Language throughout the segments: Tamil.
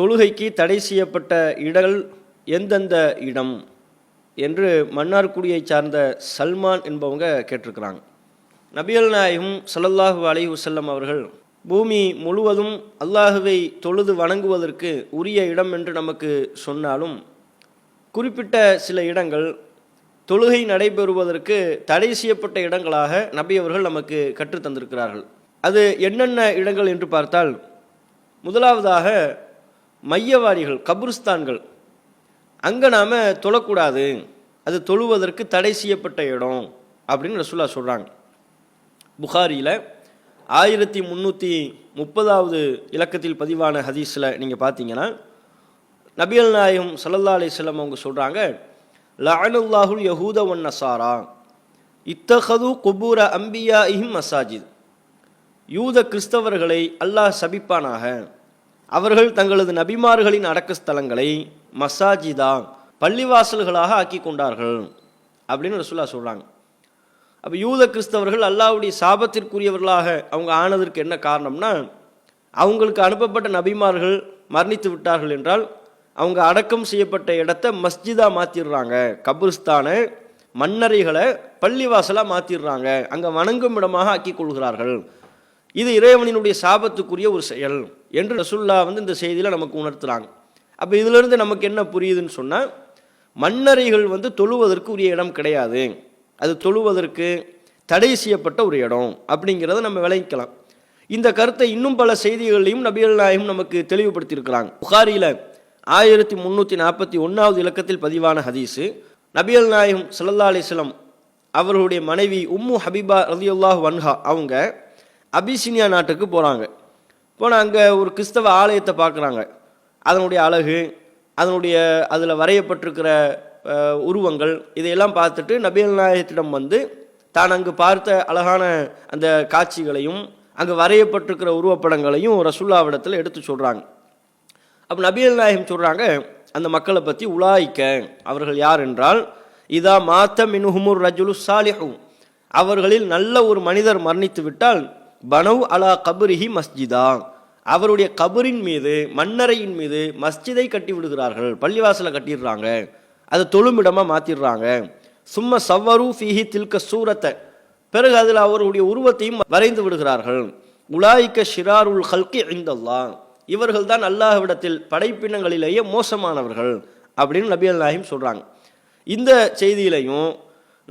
தொழுகைக்கு தடை செய்யப்பட்ட இடங்கள் எந்தெந்த இடம்? என்று மன்னார்குடியை சார்ந்த சல்மான் என்பவங்க கேட்டிருக்கிறாங்க. நபியல் நாயகம் சல்லல்லாஹு அலி வசல்லம் அவர்கள் பூமி முழுவதும் அல்லாஹுவை தொழுது வணங்குவதற்கு உரிய இடம் என்று நமக்கு சொன்னாலும் குறிப்பிட்ட சில இடங்கள் தொழுகை நடைபெறுவதற்கு தடை செய்யப்பட்ட இடங்களாக நபி அவர்கள் நமக்கு கற்றுத் தந்திருக்கிறார்கள் அது என்னென்ன இடங்கள் என்று பார்த்தால் முதலாவதாக மையவாடிகள் கபுருஸ்தான்கள். அங்கே நாம் தொழக்கூடாது. அது தொழுவதற்கு தடை செய்யப்பட்ட இடம் அப்படின்னு ரசுல்லா சொல்கிறாங்க புகாரியில் ஆயிரத்தி முந்நூற்றி முப்பதாவது இலக்கத்தில் பதிவான ஹதீஸில் நீங்கள் பார்த்தீங்கன்னா நபிகள் நாயகம் சல்லல்லா அலிஸ்லம் அவங்க சொல்கிறாங்க லஅனுல்லாஹுல் யஹூத ஒன் நசாரா இத்தஹது குபூர அம்பியா இஹிம் மசாஜித். யூத கிறிஸ்தவர்களை அல்லாஹ் சபிப்பானாக. அவர்கள் தங்களது நபிமார்களின் அடக்க ஸ்தலங்களை மசாஜிதா பள்ளிவாசல்களாக ஆக்கி கொண்டார்கள் அப்படின்னு ரசுல்லா சொல்கிறாங்க அப்போ யூத கிறிஸ்தவர்கள் அல்லாஹ்வுடைய சாபத்திற்குரியவர்களாக அவங்க ஆனதற்கு என்ன காரணம்னா அவங்களுக்கு அனுப்பப்பட்ட நபிமார்கள் மரணித்து விட்டார்கள் என்றால் அவங்க அடக்கம் செய்யப்பட்ட இடத்த மஸ்ஜிதாக மாற்றிடுறாங்க கபிரிஸ்தானை மன்னரைகளை பள்ளிவாசலாக மாற்றிடுறாங்க அங்கே வணங்கும் இடமாக ஆக்கி கொள்கிறார்கள் இது இறைவனினுடைய சாபத்துக்குரிய ஒரு செயல். என்று ரசுல்லா வந்து இந்த செய்தியில் நமக்கு உணர்த்துறாங்க. அப்போ இதிலிருந்து நமக்கு என்ன புரியுதுன்னு சொன்னால் மன்னரைகள் வந்து தொழுவதற்கு உரிய இடம் கிடையாது. அது தொழுவதற்கு தடை செய்யப்பட்ட ஒரு இடம் அப்படிங்கிறத நம்ம விளைவிக்கலாம் இந்த கருத்தை இன்னும் பல செய்திகளையும் நபிகள் நாயகம் நமக்கு தெளிவுபடுத்தியிருக்கிறாங்க. புகாரியில் ஆயிரத்தி முந்நூற்றி நாற்பத்தி ஒன்றாவது இலக்கத்தில் பதிவான ஹதீஸு நபிகள் நாயகம் ஸல்லல்லாஹு அலிஸ்லம் அவர்களுடைய மனைவி உம்மு ஹபீபா ரதியுல்லாஹ் வன்ஹா அவங்க அபிசினியா நாட்டுக்கு போகிறாங்க போனால் அங்கே ஒரு கிறிஸ்தவ ஆலயத்தை பார்க்குறாங்க. அதனுடைய அழகு அதனுடைய அதில் வரையப்பட்டிருக்கிற உருவங்கள் இதையெல்லாம் பார்த்துட்டு நபிகள் நாயகத்திடம் வந்து தான் அங்கு பார்த்த அழகான அந்த காட்சிகளையும் அங்கே வரையப்பட்டிருக்கிற உருவப்படங்களையும் ரசுல்லாவிடத்தில் எடுத்து சொல்கிறாங்க அப்போ நபிகள் நாயகம் சொல்கிறாங்க அந்த மக்களை பற்றி உலாய்க்க அவர்கள் யார் என்றால் இதா மாத்த மினுஹுமுர் ரஜுலு சாலிஹும் அவர்களில் நல்ல ஒரு மனிதர் மரணித்து விட்டால் பனவ் அலா கபுரிஹி மஸ்ஜிதா. அவருடைய கபரின் மீது மன்னரையின் மீது மஸ்ஜிதை கட்டி விடுகிறார்கள். பள்ளிவாசலை கட்டிடுறாங்க. அதை தொழுமிடமாக மாற்றிடுறாங்க சும்மா சவ்வரு ஃபிஹி தில்க சூரத்தை. பிறகு அதில் அவருடைய உருவத்தையும் வரைந்து விடுகிறார்கள். உலாய்க்க ஷிராருல் ஹல்கி ஐந்தல்லா இவர்கள் தான் அல்லாஹ்விடத்தில் படைப்பினங்களிலேயே மோசமானவர்கள் அப்படின்னு நபியல் நாயிம் சொல்கிறாங்க இந்த செய்தியிலையும்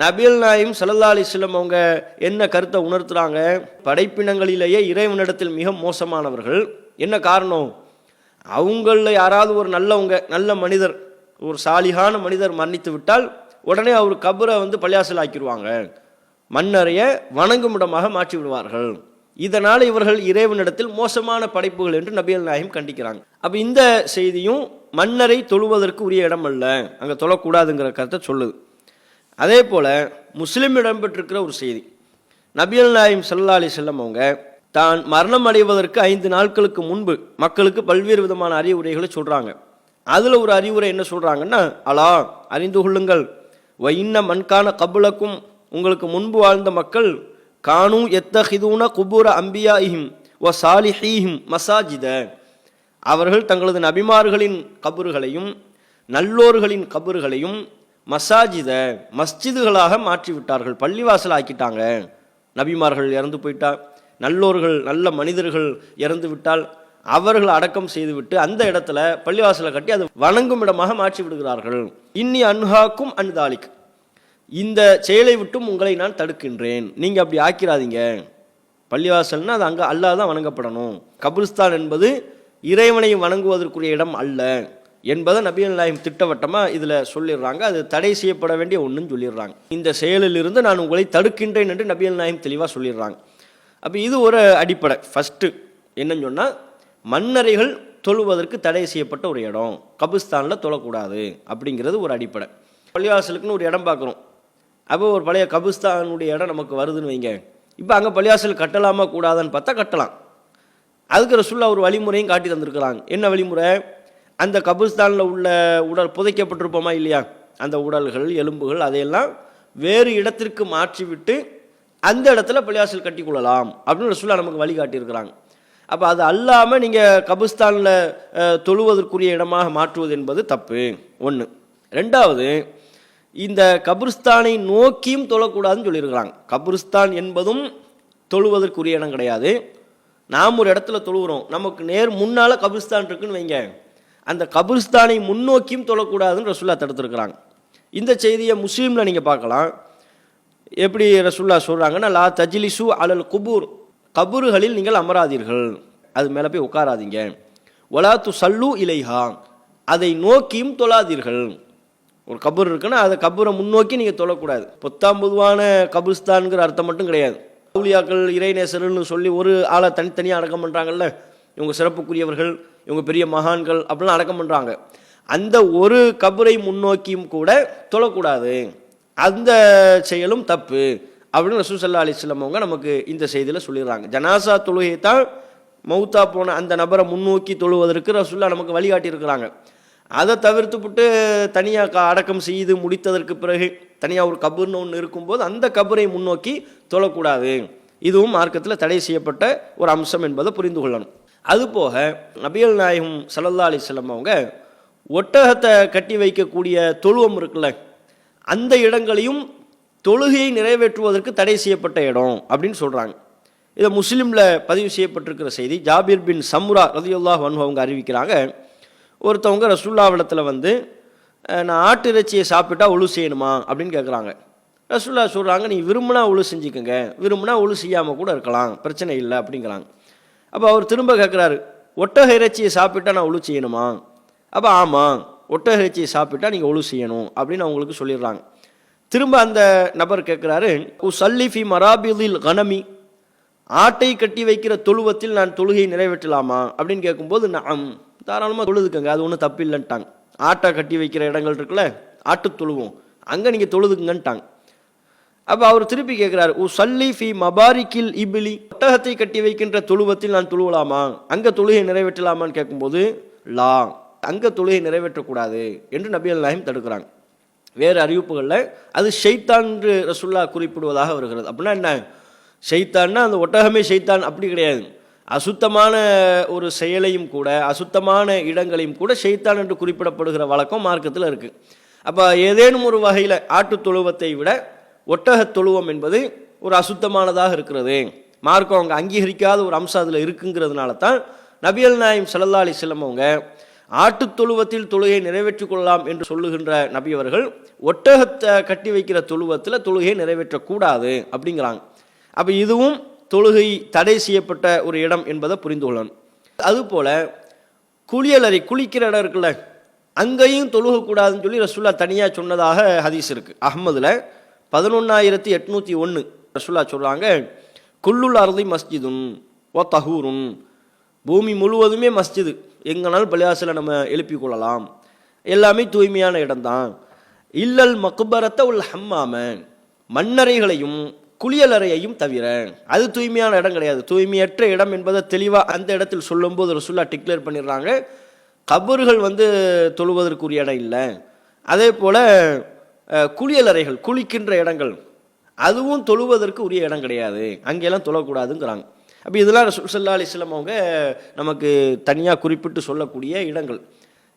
நபியல் நாயும் சல்லல்லா அலிஸ்லம் அவங்க என்ன கருத்தை உணர்த்துறாங்க? படைப்பினங்களிலேயே இறைவனிடத்தில் மிக மோசமானவர்கள். என்ன காரணம்? அவங்களில் யாராவது ஒரு நல்லவங்க நல்ல மனிதர் ஒரு சாலிகான மனிதர் மன்னித்து விட்டால் உடனே அவர் கபரை வந்து பள்ளியாசல் ஆக்கிடுவாங்க மன்னரைய வணங்கும் இடமாக மாற்றி விடுவார்கள். இதனால் இவர்கள் இறைவனிடத்தில் மோசமான படைப்புகள் என்று நபியல் நாயகம் கண்டிக்கிறாங்க. அப்போ இந்த செய்தியும் மன்னரை தொழுவதற்கு உரிய இடம் அல்ல அங்கே தொழக்கூடாதுங்கிற கருத்தை சொல்லுது. அதே போல் முஸ்லீம் இடம்பெற்றிருக்கிற ஒரு செய்தி. நபியல் நாயம் சல்லா அலி செல்லம் அவங்க தான் மரணம் அடைவதற்கு ஐந்து நாட்களுக்கு முன்பு மக்களுக்கு பல்வேறு விதமான அறிவுரைகளை சொல்கிறாங்க அதில் ஒரு அறிவுரை என்ன சொல்கிறாங்கன்னா அலா அறிந்து கொள்ளுங்கள். வைன்ன மண்கான கபுலக்கும் உங்களுக்கு முன்பு வாழ்ந்த மக்கள் கானு எத்தஹிதூன குபூர அம்பியாயிஹிம் வ சாலிஹீஹிம் மசாஜித. அவர்கள் தங்களது நபிமார்களின் கபறுகளையும் நல்லோர்களின் கபறுகளையும் மசாஜிதை மஸ்ஜிதுகளாக மாற்றி விட்டார்கள் பள்ளிவாசல் ஆக்கிட்டாங்க நபிமார்கள் இறந்து போயிட்டா நல்லோர்கள் நல்ல மனிதர்கள் இறந்து விட்டால் அவர்கள் அடக்கம் செய்துவிட்டு அந்த இடத்துல பள்ளிவாசலை கட்டி அது வணங்கும் இடமாக மாற்றி விடுகிறார்கள். இன்னி அன்ஹாக்கும் அன்தாலிக் இந்த செயலை விட்டும் உங்களை நான் தடுக்கின்றேன். நீங்கள் அப்படி ஆக்கிராதீங்க. பள்ளிவாசல்னா அது அங்கே அல்லாஹ் தான் வணங்கப்படணும். கபிரிஸ்தான் என்பது இறைவனை வணங்குவதற்குரிய இடம் அல்ல. என்பதை நபிகள் நாயம் திட்டவட்டமாக இதில் சொல்லிடுறாங்க. அது தடை செய்யப்பட வேண்டிய ஒன்றுன்னு சொல்லிடுறாங்க. இந்த செயலிலிருந்து நான் உங்களை தடுக்கின்றேன் என்று நபிகள் நாயம் தெளிவாக சொல்லிடுறாங்க. அப்போ இது ஒரு அடிப்படை. ஃபஸ்ட்டு என்னன்னு சொன்னால் மன்னரைகள் தொழுவதற்கு தடை செய்யப்பட்ட ஒரு இடம். கபிஸ்தானில் தொழக்கூடாது அப்படிங்கிறது ஒரு அடிப்படை. பள்ளிவாசலுக்குன்னு ஒரு இடம் பார்க்குறோம் அப்போ ஒரு பழைய கபிஸ்தானுடைய இடம் நமக்கு வருதுன்னு வைங்க. இப்போ அங்கே பள்ளிவாசல் கட்டலாமா கூடாதான்னு பார்த்தா கட்டலாம். அதுக்கு ரசுல்லா ஒரு வழிமுறையும் காட்டி தந்திருக்கிறாங்க. என்ன வழிமுறை? அந்த கபிஸ்தானில் உள்ள உடல் புதைக்கப்பட்டிருப்போமா இல்லையா? அந்த உடல்கள் எலும்புகள் அதையெல்லாம் வேறு இடத்திற்கு மாற்றிவிட்டு அந்த இடத்துல பள்ளிவாசல் கட்டி கொள்ளலாம் அப்படின்னு ரசுல்லா நமக்கு வழிகாட்டியிருக்கிறாங்க. அப்போ அது அல்லாமல் நீங்கள் கபிஸ்தானில் தொழுவதற்குரிய இடமாக மாற்றுவது என்பது தப்பு. ஒன்று ரெண்டாவது இந்த கபிரிஸ்தானை நோக்கியும் தொழக்கூடாதுன்னு சொல்லியிருக்கிறாங்க. கபிரிஸ்தான் என்பதும் தொழுவதற்குரிய இடம் கிடையாது. நாம் ஒரு இடத்துல தொழுகிறோம். நமக்கு நேர் முன்னால் கபிரிஸ்தான் இருக்குன்னு வைங்க. அந்த கபிரிஸ்தானை முன்னோக்கியும் தொழக்கூடாதுன்னு ரசுல்லா தடுத்துருக்குறாங்க. இந்த செய்தியை முஸ்லீமில் நீங்கள் பார்க்கலாம். எப்படி ரசுல்லா சொல்கிறாங்கன்னா லா தஜிலிசு அலல் குபூர். கபூர்களில் நீங்கள் அமராதீர்கள். அது மேலே போய் உட்காராதீங்க. ஒலா து சல்லு இலைஹா. அதை நோக்கியும் தொழாதீர்கள். ஒரு கபூர் இருக்குன்னா அதை கபூரை முன்னோக்கி நீங்கள் தொழக்கூடாது. பொத்தாம் பொதுவான கபிரிஸ்தான்ங்கிற அர்த்தம் மட்டும் கிடையாது. ஊலியாக்கள் இறைநேசர்கள்னு சொல்லி ஒரு ஆளை தனித்தனியாக அடக்கம் பண்ணுறாங்கல்ல இவங்க சிறப்புக்குரியவர்கள் இவங்க பெரிய மகான்கள் அப்படிலாம் அடக்கம் பண்ணுறாங்க அந்த ஒரு கபரை முன்னோக்கியும் கூட தொழக்கூடாது. அந்த செயலும் தப்பு அப்படின்னு ரசூசல்லா அலிஸ்லாம் அவங்க நமக்கு இந்த செய்தியில் சொல்லிடுறாங்க. ஜனாசா தொழுகை தான் மௌத்தா போன அந்த நபரை முன்னோக்கி தொழுவதற்கு ரசூல்லா நமக்கு வழிகாட்டியிருக்கிறாங்க. அதை தவிர்த்துவிட்டு தனியாக அடக்கம் செய்து முடித்ததற்கு பிறகு தனியாக ஒரு கபர்னு ஒன்று இருக்கும்போது அந்த கபரை முன்னோக்கி தொழக்கூடாது. இதுவும் மார்க்கத்தில் தடை செய்யப்பட்ட ஒரு அம்சம் என்பதை புரிந்து கொள்ளணும். அதுபோக நபியல் நாயகம் சல்லல்லா அலிஸ்லாம் அவங்க ஒட்டகத்தை கட்டி வைக்கக்கூடிய தொழுவம் இருக்குல்ல அந்த இடங்களையும் தொழுகையை நிறைவேற்றுவதற்கு தடை செய்யப்பட்ட இடம் அப்படின்னு சொல்கிறாங்க இதை முஸ்லீமில் பதிவு செய்யப்பட்டிருக்கிற செய்தி ஜாபீர் பின் சம்ரா ரதியுல்லாஹ் வன்ஹு அவங்க அறிவிக்கிறாங்க. ஒருத்தவங்க ரசூல்லாவிடத்தில் வந்து நான் ஆட்டு இறைச்சியை சாப்பிட்டா ஒழு செய்யணுமா அப்படின்னு கேட்குறாங்க ரசூல்லா சொல்கிறாங்க நீ விரும்பினா ஒழு செஞ்சுக்கோங்க விரும்பினா ஒழு செய்யாமல் கூட இருக்கலாம் பிரச்சனை இல்லை அப்படிங்கிறாங்க. அப்போ அவர் திரும்ப கேட்குறாரு ஒட்டக இறைச்சியை சாப்பிட்டா நான் ஒழு செய்யணுமா? அப்போ ஆமாம் ஒட்டக இறைச்சியை சாப்பிட்டா நீங்கள் ஒழு செய்யணும் அப்படின்னு அவங்களுக்கு சொல்லிடுறாங்க. திரும்ப அந்த நபர் கேட்குறாரு சல்லிஃபி மராபிலில் கனமி ஆட்டை கட்டி வைக்கிற தொழுவத்தில் நான் தொழுகையை நிறைவேற்றலாமா? அப்படின்னு கேட்கும்போது நான் தாராளமாக தொழுதுக்கங்க அது ஒன்றும் தப்பு இல்லைன்ட்டாங்க ஆட்டை கட்டி வைக்கிற இடங்கள் இருக்குல்ல ஆட்டு தொழுவோம் அங்கே நீங்கள் தொழுதுக்குங்கன்ட்டாங்க. அப்போ அவர் திருப்பி கேட்குறாரு உ சல்லி ஃபி மபாரிக்கில் இபிலி. ஒட்டகத்தை கட்டி வைக்கின்ற தொழுவத்தில் நான் தொழுவலாமா? அங்கே தொழுகை நிறைவேற்றலாமான்னு கேட்கும்போது லா அங்கே தொழுகை நிறைவேற்றக்கூடாது என்று நபியல் நாயம் தடுக்கிறாங்க. வேறு அறிவிப்புகளில் அது ஷைத்தான் என்று ரசுல்லா குறிப்பிடுவதாக வருகிறது. அப்படின்னா என்ன? ஷெய்தான்னா அந்த ஒட்டகமே ஷெய்தான் அப்படி கிடையாது. அசுத்தமான ஒரு செயலையும் கூட அசுத்தமான இடங்களையும் கூட ஷெய்தான் என்று குறிப்பிடப்படுகிற வழக்கம் மார்க்கத்தில் இருக்குது அப்போ ஏதேனும் ஒரு வகையில் ஆட்டு தொழுவத்தை விட ஒட்டகத் தொழுவம் என்பது ஒரு அசுத்தமானதாக இருக்கிறது. மார்க்கம் அவங்க அங்கீகரிக்காத ஒரு அம்சம் அதில் இருக்குங்கிறதுனால தான் நபியல் நாயம் ஸல்லல்லாஹு அலைஹி வஸல்லம் அவங்க ஆட்டுத் தொழுவத்தில் தொழுகை நிறைவேற்றிக் கொள்ளலாம் என்று சொல்லுகின்ற நபியவர்கள் ஒட்டகத்தை கட்டி வைக்கிற தொழுவத்தில் தொழுகையை நிறைவேற்றக்கூடாது அப்படிங்கிறாங்க. அப்போ இதுவும் தொழுகை தடை செய்யப்பட்ட ஒரு இடம் என்பதை புரிந்து கொள்ளணும். அதுபோல் குளியலறை குளிக்கிற இடம் இருக்குல்ல அங்கேயும் தொழுகக்கூடாதுன்னு சொல்லி ரசுல்லா தனியாக சொன்னதாக ஹதீஸ் இருக்குது அஹ்மதில் பதினொன்னாயிரத்தி எட்நூற்றி ஒன்று ரசுல்லா சொல்கிறாங்க குல்லுல் அருதி மஸ்ஜிதுன் ஓ தஹூருன். பூமி முழுவதுமே மஸ்ஜிது. எங்கனாலும் பலியாசில் நம்ம எழுப்பிக் கொள்ளலாம். எல்லாமே தூய்மையான இடம்தான். இல்லல் மக்பரத்தை உள்ள ஹம்மாம மண்ணறைகளையும் குளியலறையையும் தவிர அது தூய்மையான இடம் கிடையாது. தூய்மையற்ற இடம் என்பதை தெளிவாக அந்த இடத்தில் சொல்லும்போது ரசுல்லா டிக்ளேர் பண்ணிடுறாங்க. கபறுகள் வந்து தொழுவதற்குரிய இடம் இல்லை. அதே போல் குளியலறைகள் குளிக்கின்ற இடங்கள். அதுவும் தொழுவதற்கு உரிய இடம் கிடையாது. அங்கெல்லாம் தொழக்கூடாதுங்கிறாங்க. அப்போ இதெல்லாம் ரசூல் ஸல்லல்லாஹு அவங்க நமக்கு தனியாக குறிப்பிட்டு சொல்லக்கூடிய இடங்கள்.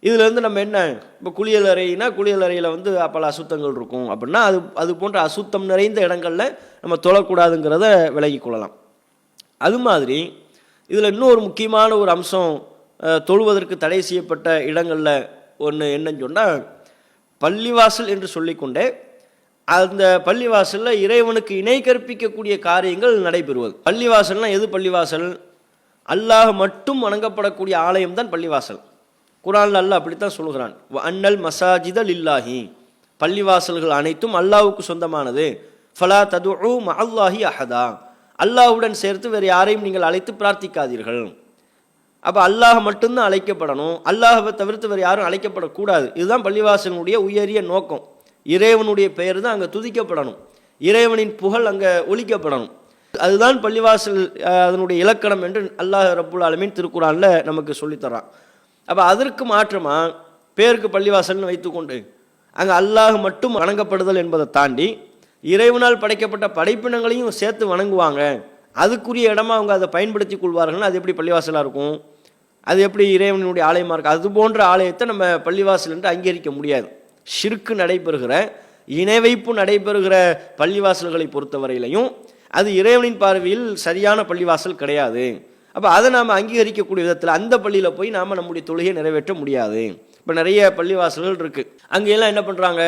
இதுலேருந்து நம்ம என்ன இப்போ குளியலறைனா குளியலறையில் வந்து பல அசுத்தங்கள் இருக்கும் அப்படின்னா அது அது போன்ற அசுத்தம் நிறைந்த இடங்களில் நம்ம தொழக்கூடாதுங்கிறத விலகி கொள்ளலாம். அது மாதிரி இதில் இன்னொரு முக்கியமான ஒரு அம்சம் தொழுவதற்கு தடை செய்யப்பட்ட இடங்களில் ஒன்று என்னன்னு சொன்னால் பள்ளிவாசல் என்று சொல்லிக்கொண்டே அந்த பள்ளிவாசலில் இறைவனுக்கு இணை கற்பிக்கக்கூடிய காரியங்கள் நடைபெறுவது. பள்ளிவாசல்னால் எது பள்ளிவாசல்? அல்லாஹ் மட்டும் வணங்கப்படக்கூடிய ஆலயம் தான் பள்ளிவாசல். குரான் அல்லாஹ் அப்படித்தான் சொல்கிறான். அன்னல் மசாஜிதல் இல்லாஹி பள்ளிவாசல்கள் அனைத்தும் அல்லாவுக்கு சொந்தமானது. ஃபலா ததுஉ மஹல்லாஹி அஹதா. அல்லாஹ்வுடன் சேர்த்து வேறு யாரையும் நீங்கள் அழைத்து பிரார்த்திக்காதீர்கள். அப்போ அல்லாஹ் மட்டும்தான் அழைக்கப்படணும். அல்லாஹவை தவிர்த்து வேறு யாரும் அழைக்கப்படக்கூடாது. இதுதான் பள்ளிவாசனுடைய உயரிய நோக்கம். இறைவனுடைய பெயர் தான் அங்கே துதிக்கப்படணும். இறைவனின் புகழ் அங்கே ஒழிக்கப்படணும் அதுதான் பள்ளிவாசல் அதனுடைய இலக்கணம் என்று அல்லாஹ் ரப்புல் ஆலமின் திருக்குறானில் நமக்கு சொல்லித்தரான். அப்போ அதற்கு மாற்றமாக பேருக்கு பள்ளிவாசல்னு வைத்துக்கொண்டு அங்கே அல்லாஹ் மட்டும் வணங்கப்படுதல் என்பதை தாண்டி இறைவனால் படைக்கப்பட்ட படைப்பினங்களையும் சேர்த்து வணங்குவாங்க. அதுக்குரிய இடமா அவங்க அதை பயன்படுத்தி கொள்வார்கள் அது எப்படி பள்ளிவாசலாக இருக்கும்? அது எப்படி இறைவனுடைய ஆலயமாக இருக்கும் அது போன்ற ஆலயத்தை நம்ம பள்ளிவாசல் என்று அங்கீகரிக்க முடியாது. ஷிற்கு நடைபெறுகிற இணை வைப்பு நடைபெறுகிற பள்ளிவாசல்களை பொறுத்தவரையிலையும் அது இறைவனின் பார்வையில் சரியான பள்ளிவாசல் கிடையாது. அப்போ அதை நாம் அங்கீகரிக்கக்கூடிய விதத்தில் அந்த பள்ளியில் போய் நாம் நம்முடைய தொழுகையை நிறைவேற்ற முடியாது. இப்போ நிறைய பள்ளிவாசல்கள் இருக்குது அங்கெல்லாம் என்ன பண்ணுறாங்க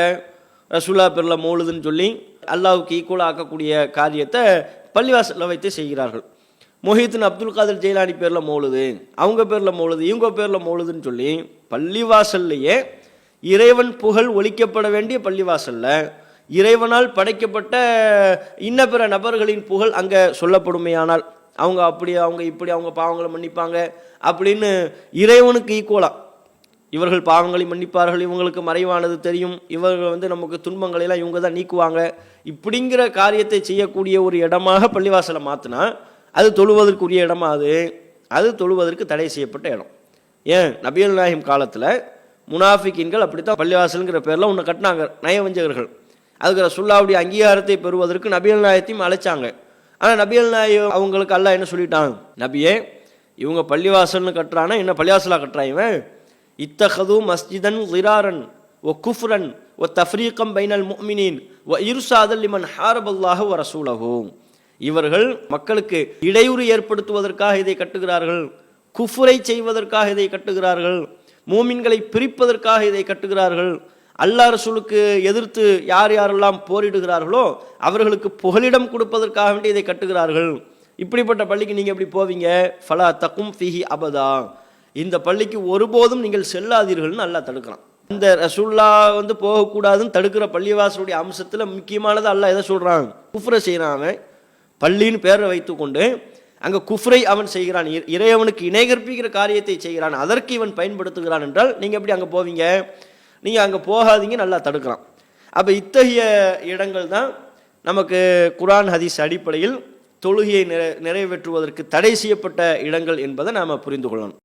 ரசூல்லா பெருல மௌலுதுன்னு சொல்லி அல்லாவுக்கு ஈக்குவலாக ஆக்கக்கூடிய காரியத்தை பள்ளிவாசலில் வைத்து செய்கிறார்கள். மொஹித்தின் அப்துல் காதர் ஜெயிலானி பேரில் மௌலுது அவங்க பேரில் மௌலுது இவங்க பேரில் மௌலுதுன்னு சொல்லி பள்ளிவாசல்லையே இறைவன் புகழ் ஒழிக்கப்பட வேண்டிய பள்ளிவாசலில் இறைவனால் படைக்கப்பட்ட இன்ன பிற நபர்களின் புகழ் அங்கே சொல்லப்படுமையானால் அவங்க அப்படி அவங்க இப்படி அவங்க பாவங்களை மன்னிப்பாங்க அப்படின்னு இறைவனுக்கு ஈக்குவலாக இவர்கள் பாவங்களை மன்னிப்பார்கள் இவங்களுக்கு மறைவானது தெரியும். இவர்கள் வந்து நமக்கு துன்பங்களை எல்லாம் இவங்க தான் நீக்குவாங்க. இப்படிங்கிற காரியத்தை செய்யக்கூடிய ஒரு இடமாக பள்ளிவாசலை மாற்றினா அது தொழுவதற்குரிய இடமா அது? அது தொழுவதற்கு தடை செய்யப்பட்ட இடம். ஏன்? நபியல் நாயகம் காலத்தில் முனாஃபிக்கின்கள் அப்படித்தான் பள்ளிவாசலுங்கிற பேரில் ஒன்று கட்டினாங்க நயவஞ்சகர்கள். அதுக்கு ரசுல்லாவுடைய அங்கீகாரத்தை பெறுவதற்கு நபியல் நாயத்தையும் அழைச்சாங்க. ஆனால் நபியல் நாயகம் அவங்களுக்கு அல்ல என்ன சொல்லிட்டான்? நபியே இவங்க பள்ளிவாசல்னு கட்டுறானா? என்ன பள்ளிவாசலாக கட்டுறான் இவன்? இத்தஹது மஸ்ஜிதன் லிராரன் ஒ குஃப்ரன் ஒ தஃப்ரீகம் பைனல் முஃமினீன் ஒ இருசாதல் லிமன் ஹாரபல்லாக வர ரசூலஹு. இவர்கள் மக்களுக்கு இடையூறு ஏற்படுத்துவதற்காக இதை கட்டுகிறார்கள் குஃபுரை செய்வதற்காக இதை கட்டுகிறார்கள் மூமின்களை பிரிப்பதற்காக இதை கட்டுகிறார்கள். அல்லா ரசூலுக்கு எதிர்த்து யார் யாரெல்லாம் போரிடுகிறார்களோ அவர்களுக்கு புகலிடம் கொடுப்பதற்காக வேண்டி இதை கட்டுகிறார்கள். இப்படிப்பட்ட பள்ளிக்கு நீங்கள் எப்படி போவீங்க? ஃபலா தக்கும் ஃபிஹி அபதா. இந்த பள்ளிக்கு ஒருபோதும் நீங்கள் செல்லாதீர்கள்னு நல்லா தடுக்கிறான். இந்த ரசுல்லா வந்து போகக்கூடாதுன்னு தடுக்கிற பள்ளிவாசலுடைய அம்சத்தில் முக்கியமானது அல்ல எதை சொல்கிறான் குஃப்ரை செய்கிறான் அவன். பள்ளின்னு பேரை வைத்துக்கொண்டு அங்கே குஃப்ரை அவன் செய்கிறான். இ- இறைவனுக்கு இணை கற்பிக்கிற காரியத்தை செய்கிறான். அதற்கு இவன் பயன்படுத்துகிறான் என்றால் நீங்கள் எப்படி அங்கே போவீங்க? நீங்கள் அங்கே போகாதீங்க நல்லா தடுக்கிறான். அப்போ இத்தகைய இடங்கள் தான் நமக்கு குரான் ஹதீஸ் அடிப்படையில் தொழுகையை நிறை நிறைவேற்றுவதற்கு தடை செய்யப்பட்ட இடங்கள் என்பதை நாம் புரிந்து கொள்ளணும்.